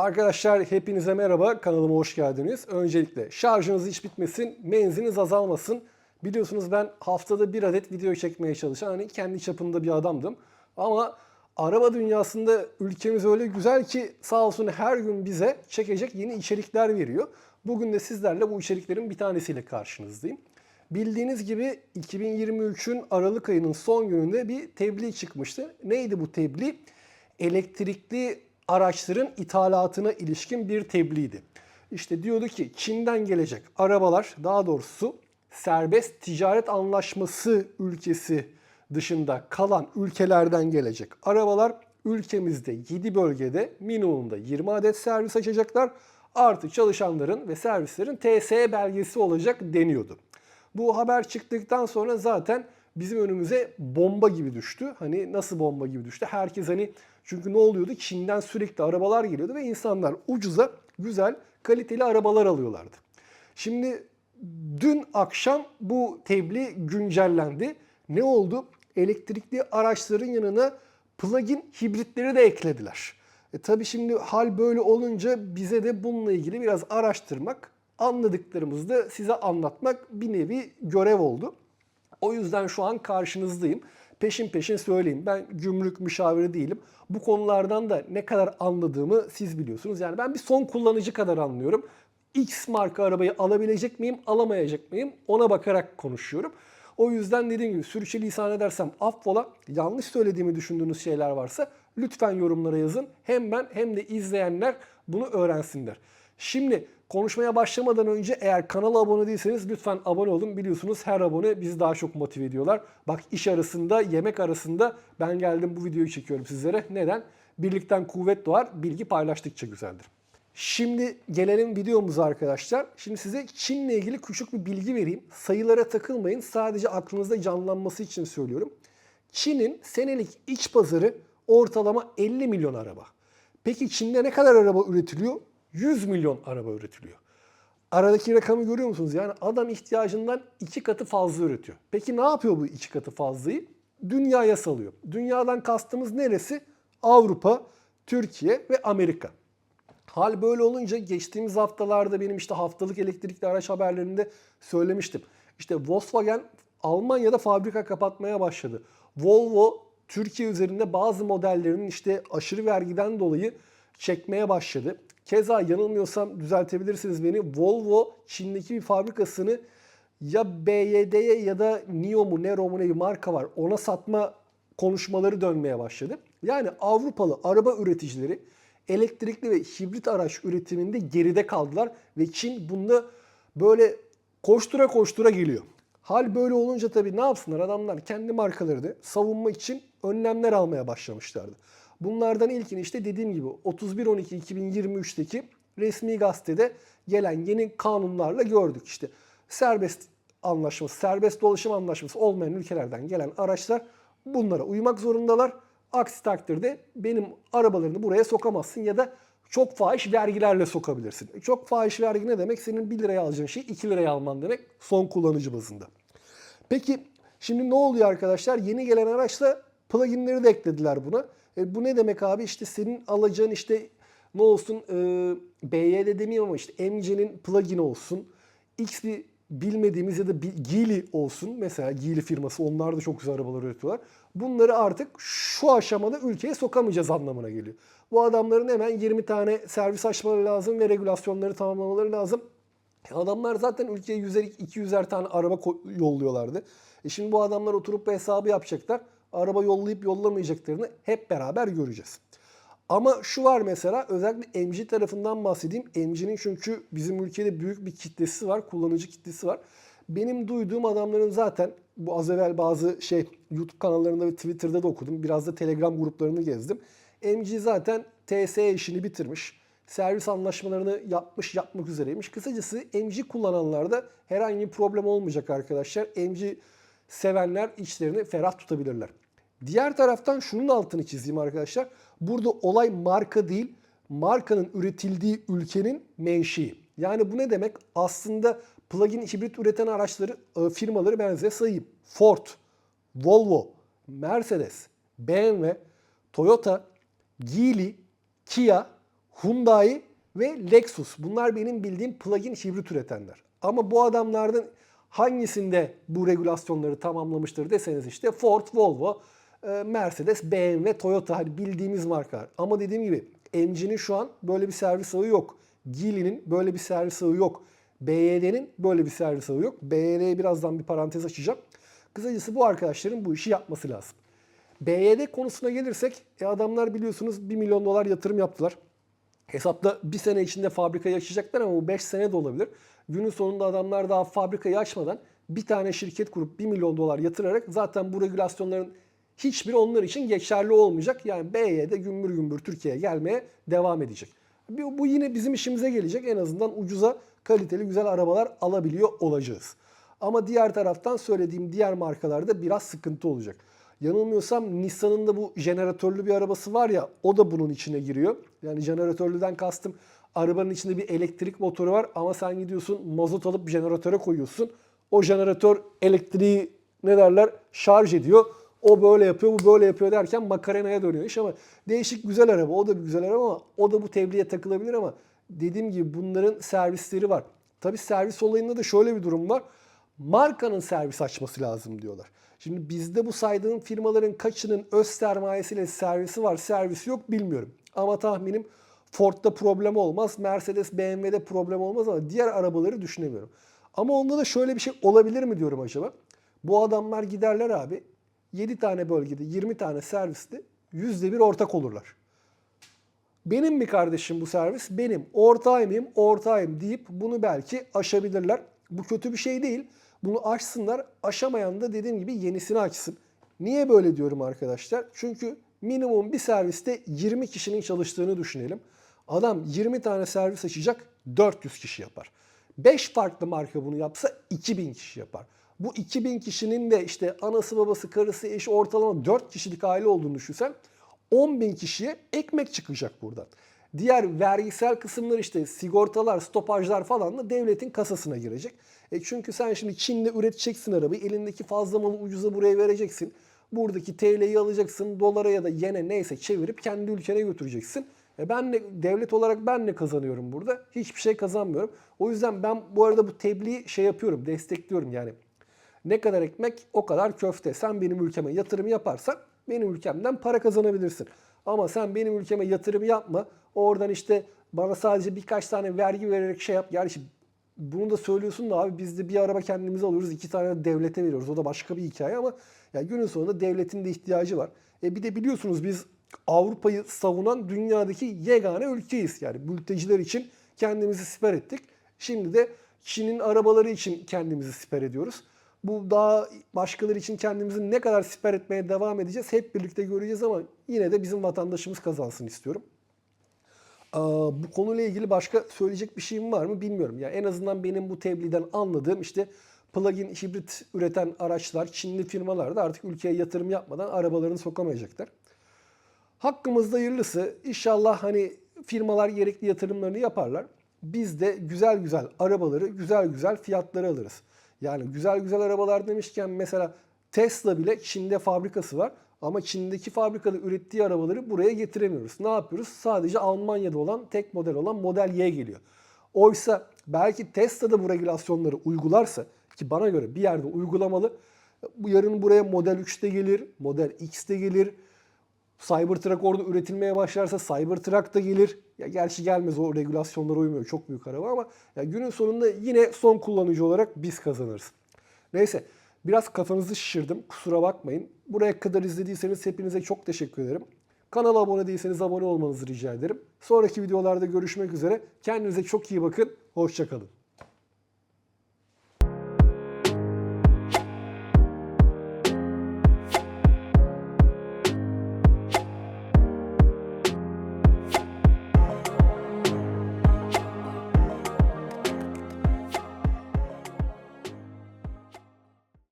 Arkadaşlar hepinize merhaba. Kanalıma hoş geldiniz. Öncelikle şarjınız hiç bitmesin, menziliniz azalmasın. Biliyorsunuz ben haftada bir adet video çekmeye çalışan hani kendi çapında bir adamdım. Ama araba dünyasında ülkemiz öyle güzel ki sağ olsun her gün bize çekecek yeni içerikler veriyor. Bugün de sizlerle bu içeriklerin bir tanesiyle karşınızdayım. Bildiğiniz gibi 2023'ün Aralık ayının son gününde bir tebliğ çıkmıştı. Neydi bu tebliğ? Elektrikli araçların ithalatına ilişkin bir tebliğdi. İşte diyordu ki Çin'den gelecek arabalar daha doğrusu serbest ticaret anlaşması ülkesi dışında kalan ülkelerden gelecek arabalar ülkemizde 7 bölgede minimumda 20 adet servis açacaklar. Artı çalışanların ve servislerin TSE belgesi olacak deniyordu. Bu haber çıktıktan sonra zaten bizim önümüze bomba gibi düştü. Hani nasıl bomba gibi düştü? Herkes hani çünkü ne oluyordu? Çin'den sürekli arabalar geliyordu ve insanlar ucuza güzel kaliteli arabalar alıyorlardı. Şimdi dün akşam bu tebliğ güncellendi. Ne oldu? Elektrikli araçların yanına plug-in hibritleri de eklediler. E tabi şimdi hal böyle olunca bize de bununla ilgili biraz araştırmak, anladıklarımızı da size anlatmak bir nevi görev oldu. O yüzden şu an karşınızdayım. Peşin peşin söyleyeyim. Ben gümrük müşaviri değilim. Bu konulardan da ne kadar anladığımı siz biliyorsunuz. Yani ben bir son kullanıcı kadar anlıyorum. X marka arabayı alabilecek miyim, alamayacak mıyım ona bakarak konuşuyorum. O yüzden dediğim gibi sürçülisan edersem affola. Yanlış söylediğimi düşündüğünüz şeyler varsa lütfen yorumlara yazın. Hem ben hem de izleyenler bunu öğrensinler. Şimdi konuşmaya başlamadan önce eğer kanala abone değilseniz lütfen abone olun. Biliyorsunuz her abone bizi daha çok motive ediyorlar. Bak iş arasında, yemek arasında ben geldim bu videoyu çekiyorum sizlere. Neden? Birlikten kuvvet doğar, bilgi paylaştıkça güzeldir. Şimdi gelelim videomuza arkadaşlar. Şimdi size Çin'le ilgili küçük bir bilgi vereyim. Sayılara takılmayın. Sadece aklınızda canlanması için söylüyorum. Çin'in senelik iç pazarı ortalama 50 milyon araba. Peki Çin'de ne kadar araba üretiliyor? 100 milyon araba üretiliyor. Aradaki rakamı görüyor musunuz? Yani adam ihtiyacından iki katı fazla üretiyor. Peki ne yapıyor bu iki katı fazlayı? Dünyaya salıyor. Dünyadan kastımız neresi? Avrupa, Türkiye ve Amerika. Hal böyle olunca geçtiğimiz haftalarda benim işte haftalık elektrikli araç haberlerinde söylemiştim. İşte Volkswagen Almanya'da fabrika kapatmaya başladı. Volvo Türkiye üzerinde bazı modellerinin işte aşırı vergiden dolayı çekmeye başladı. Keza yanılmıyorsam düzeltebilirsiniz beni. Volvo Çin'deki bir fabrikasını ya BYD'ye ya da NIO mu Nero mu ne bir marka var ona satma konuşmaları dönmeye başladı. Yani Avrupalı araba üreticileri elektrikli ve hibrit araç üretiminde geride kaldılar ve Çin bunda böyle koştura koştura geliyor. Hal böyle olunca tabii ne yapsınlar adamlar kendi markalarını savunma için önlemler almaya başlamışlardı. Bunlardan ilkini işte dediğim gibi 31.12.2023'teki resmi gazetede gelen yeni kanunlarla gördük işte. Serbest anlaşması, serbest dolaşım anlaşması olmayan ülkelerden gelen araçlar bunlara uymak zorundalar. Aksi takdirde benim arabalarını buraya sokamazsın ya da çok fahiş vergilerle sokabilirsin. Çok fahiş vergi ne demek? Senin 1 liraya alacağın şeyi 2 liraya alman demek son kullanıcı bazında. Peki şimdi ne oluyor arkadaşlar? Yeni gelen araçla pluginleri de eklediler buna. E, bu ne demek abi? İşte senin alacağın işte ne olsun e, BYD demeyeyim ama işte MC'nin plugini olsun. X bir bilmediğimiz ya da Geely olsun. Mesela Geely firması onlar da çok güzel arabalar üretiyorlar. Bunları artık şu aşamada ülkeye sokamayacağız anlamına geliyor. Bu adamların hemen 20 tane servis açmaları lazım ve regülasyonları tamamlamaları lazım. Adamlar zaten ülkeye 100'er 200'er tane araba yolluyorlardı. E şimdi bu adamlar oturup bu hesabı yapacaklar. Araba yollayıp yollamayacaklarını hep beraber göreceğiz. Ama şu var mesela özellikle MG tarafından bahsedeyim. MG'nin çünkü bizim ülkede büyük bir kitlesi var, kullanıcı kitlesi var. Benim duyduğum adamların zaten bu az evvel bazı şey YouTube kanallarında ve Twitter'da da okudum. Biraz da Telegram gruplarını gezdim. MG zaten TSE işini bitirmiş. Servis anlaşmalarını yapmış, yapmak üzereymiş. Kısacası MG kullananlarda herhangi bir problem olmayacak arkadaşlar. MG sevenler içlerini ferah tutabilirler. Diğer taraftan şunun altını çizeyim arkadaşlar. Burada olay marka değil, markanın üretildiği ülkenin menşei. Yani bu ne demek? Aslında plug-in hibrit üreten araçları, e, firmaları ben size sayayım. Ford, Volvo, Mercedes, BMW, Toyota, Geely, Kia, Hyundai ve Lexus. Bunlar benim bildiğim plug-in hibrit üretenler. Ama bu adamlardan hangisinde bu regülasyonları tamamlamıştır deseniz işte Ford, Volvo, Mercedes, BMW, Toyota hani bildiğimiz markalar. Ama dediğim gibi MG'nin şu an böyle bir servis ağı yok. Geely'nin böyle bir servis ağı yok. BYD'nin böyle bir servis ağı yok. BYD'ye birazdan bir parantez açacağım. Kısacası bu arkadaşların bu işi yapması lazım. BYD konusuna gelirsek e adamlar biliyorsunuz 1 milyon dolar yatırım yaptılar. Hesapta bir sene içinde fabrikayı açacaklar ama bu 5 sene de olabilir. Günün sonunda adamlar daha fabrikayı açmadan bir tane şirket kurup 1 milyon dolar yatırarak zaten bu regülasyonların hiçbiri onlar için geçerli olmayacak. Yani BYD gümbür gümbür Türkiye'ye gelmeye devam edecek. Bu yine bizim işimize gelecek. En azından ucuza kaliteli güzel arabalar alabiliyor olacağız. Ama diğer taraftan söylediğim diğer markalarda biraz sıkıntı olacak. Yanılmıyorsam Nissan'ın da bu jeneratörlü bir arabası var ya o da bunun içine giriyor. Yani jeneratörlüden kastım arabanın içinde bir elektrik motoru var ama sen gidiyorsun mazot alıp jeneratöre koyuyorsun. O jeneratör elektriği ne derler şarj ediyor. O böyle yapıyor, bu böyle yapıyor derken makarenaya dönüyor iş ama değişik güzel araba. O da bir güzel araba ama o da bu tebliğe takılabilir ama dediğim gibi bunların servisleri var. Tabi servis olayında da şöyle bir durum var. Markanın servis açması lazım diyorlar. Şimdi bizde bu saydığım firmaların kaçının öz sermayesiyle servisi var, servisi yok bilmiyorum. Ama tahminim Ford'da problem olmaz, Mercedes, BMW'de problem olmaz ama diğer arabaları düşünemiyorum. Ama onda da şöyle bir şey olabilir mi diyorum acaba? Bu adamlar giderler abi 7 tane bölgede 20 tane serviste %1 ortak olurlar. Benim mi kardeşim bu servis? Benim. Ortağım mıyım? Ortağım deyip bunu belki aşabilirler. Bu kötü bir şey değil. Bunu aşsınlar. Aşamayan da dediğim gibi yenisini açsın. Niye böyle diyorum arkadaşlar? Çünkü minimum bir serviste 20 kişinin çalıştığını düşünelim. Adam 20 tane servis açacak 400 kişi yapar. 5 farklı marka bunu yapsa 2000 kişi yapar. Bu 2000 kişinin de işte anası babası karısı eşi ortalama 4 kişilik aile olduğunu düşünsen 10 bin kişiye ekmek çıkacak buradan. Diğer vergisel kısımlar işte sigortalar, stopajlar falan da devletin kasasına girecek. E çünkü sen şimdi Çin'de üreteceksin arabayı, elindeki fazla malı ucuza buraya vereceksin. Buradaki TL'yi alacaksın, dolara ya da yene neyse çevirip kendi ülkene götüreceksin. E ben ne, devlet olarak ben ne kazanıyorum burada? Hiçbir şey kazanmıyorum. O yüzden ben bu arada bu tebliği şey yapıyorum, destekliyorum yani. Ne kadar ekmek o kadar köfte. Sen benim ülkeme yatırım yaparsan benim ülkemden para kazanabilirsin. Ama sen benim ülkeme yatırım yapma. Oradan işte bana sadece birkaç tane vergi vererek şey yap. Yani şimdi bunu da söylüyorsun da abi biz de bir araba kendimize alıyoruz. iki tane de devlete veriyoruz. O da başka bir hikaye ama yani günün sonunda devletin de ihtiyacı var. E bir de biliyorsunuz biz Avrupa'yı savunan dünyadaki yegane ülkeyiz. Yani mülteciler için kendimizi siper ettik. Şimdi de Çin'in arabaları için kendimizi siper ediyoruz. Bu daha başkaları için kendimizi ne kadar siper etmeye devam edeceğiz hep birlikte göreceğiz ama yine de bizim vatandaşımız kazansın istiyorum. Bu konuyla ilgili başka söyleyecek bir şeyim var mı bilmiyorum. Yani en azından benim bu tebliğden anladığım işte plug-in hibrit üreten araçlar, Çinli firmalar da artık ülkeye yatırım yapmadan arabalarını sokamayacaklar. Hakkımızda hayırlısı. İnşallah hani firmalar gerekli yatırımlarını yaparlar. Biz de güzel güzel arabaları, güzel güzel fiyatları alırız. Yani güzel güzel arabalar demişken mesela Tesla bile Çin'de fabrikası var. Ama Çin'deki fabrikada ürettiği arabaları buraya getiremiyoruz. Ne yapıyoruz? Sadece Almanya'da olan tek model olan Model Y geliyor. Oysa belki Tesla da bu regülasyonları uygularsa ki bana göre bir yerde uygulamalı. Yarın buraya Model 3'te gelir, Model X'te gelir. Cybertruck orada üretilmeye başlarsa Cybertruck da gelir. Ya gerçi gelmez o regülasyonlara uymuyor. Çok büyük araba ama ya günün sonunda yine son kullanıcı olarak biz kazanırız. Neyse biraz kafanızı şişirdim. Kusura bakmayın. Buraya kadar izlediyseniz hepinize çok teşekkür ederim. Kanala abone değilseniz abone olmanızı rica ederim. Sonraki videolarda görüşmek üzere. Kendinize çok iyi bakın. Hoşçakalın.